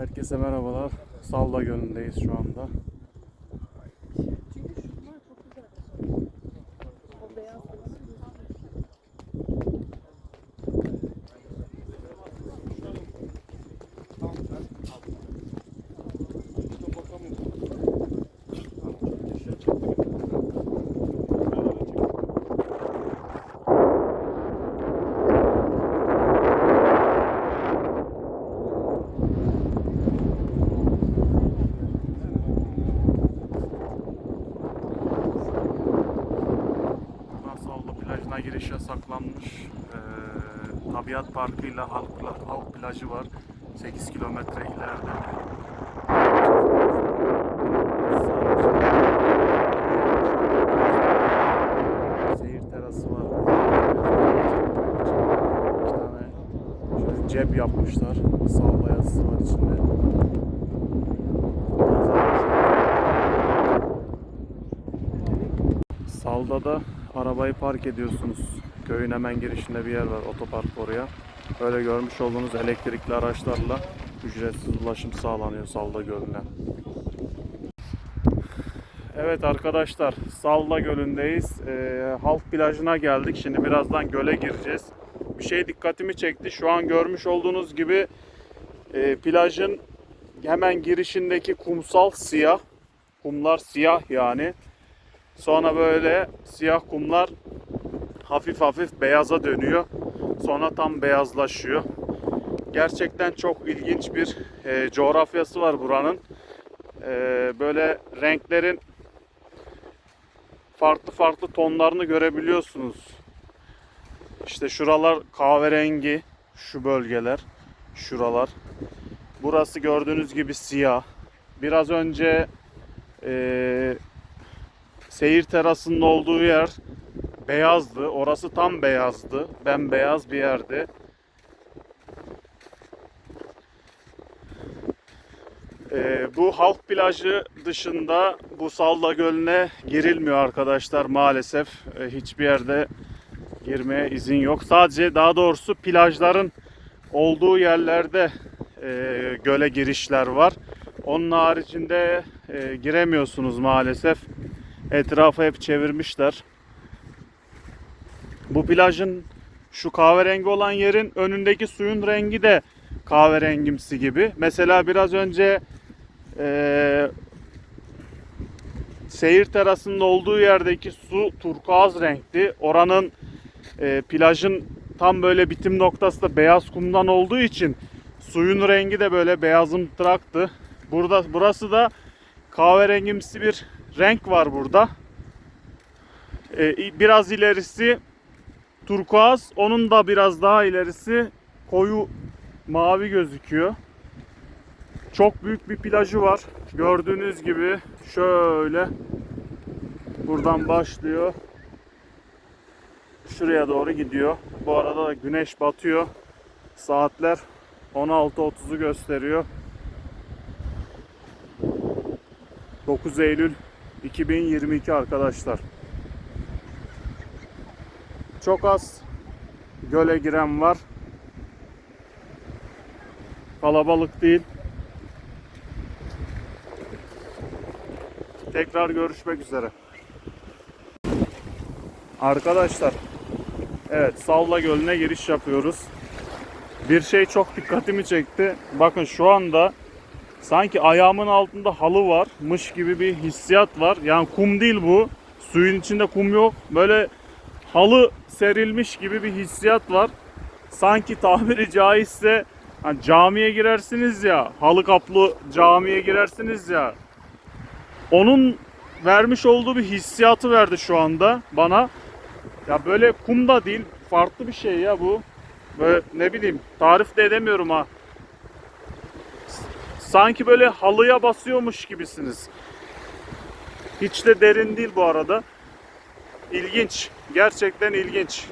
Herkese merhabalar. Salda Gölü'ndeyiz şu anda. Salda plajına giriş yasaklanmış. Ee, Tabiat Parkı ile Halk, Halk Plajı var. 8 kilometre ileride. Seyir terası var. İki tane şöyle cep yapmışlar. Salda yazısı var içinde. Salda'da arabayı park ediyorsunuz. Köyün hemen girişinde bir yer var otopark oraya. Böyle görmüş olduğunuz elektrikli araçlarla ücretsiz ulaşım sağlanıyor Salda Gölü'ne. Evet arkadaşlar Salda Gölü'ndeyiz. Ee, halk plajına geldik. Şimdi birazdan göle gireceğiz. Bir şey dikkatimi çekti. Şu an görmüş olduğunuz gibi e, plajın hemen girişindeki kumsal siyah. Kumlar siyah yani. Sonra böyle siyah kumlar hafif hafif beyaza dönüyor. Sonra tam beyazlaşıyor. Gerçekten çok ilginç bir e, coğrafyası var buranın. E, böyle renklerin farklı farklı tonlarını görebiliyorsunuz. İşte şuralar kahverengi, şu bölgeler, şuralar. Burası gördüğünüz gibi siyah. Biraz önce e, seyir terasının olduğu yer beyazdı. Orası tam beyazdı. Bembeyaz bir yerdi. Ee, bu halk plajı dışında bu Salda Gölü'ne girilmiyor arkadaşlar maalesef. Ee, hiçbir yerde girmeye izin yok. Sadece daha doğrusu plajların olduğu yerlerde e, göle girişler var. Onun haricinde e, giremiyorsunuz maalesef. Etrafı hep çevirmişler. Bu plajın şu kahverengi olan yerin önündeki suyun rengi de kahverengimsi gibi. Mesela biraz önce eee, seyir terasının olduğu yerdeki su turkuaz renkti. Oranın eee, plajın tam böyle bitim noktası da beyaz kumdan olduğu için suyun rengi de böyle beyazımtıraktı. Burada burası da kahverengimsi bir renk var burada. Ee, biraz ilerisi turkuaz, onun da biraz daha ilerisi koyu mavi gözüküyor. Çok büyük bir plajı var. Gördüğünüz gibi şöyle buradan başlıyor. Şuraya doğru gidiyor. Bu arada da güneş batıyor. Saatler 16.30'u gösteriyor. 9 Eylül 2022 arkadaşlar. Çok az göle giren var. Kalabalık değil. Tekrar görüşmek üzere. Arkadaşlar, evet Salla Gölü'ne giriş yapıyoruz. Bir şey çok dikkatimi çekti. Bakın şu anda sanki ayağımın altında halı varmış gibi bir hissiyat var. Yani kum değil bu. Suyun içinde kum yok. Böyle halı serilmiş gibi bir hissiyat var. Sanki tabiri caizse hani camiye girersiniz ya, halı kaplı camiye girersiniz ya. Onun vermiş olduğu bir hissiyatı verdi şu anda bana. Ya böyle kum da değil, farklı bir şey ya bu. Böyle ne bileyim, tarif de edemiyorum ha. Sanki böyle halıya basıyormuş gibisiniz. Hiç de derin değil bu arada. İlginç. Gerçekten ilginç.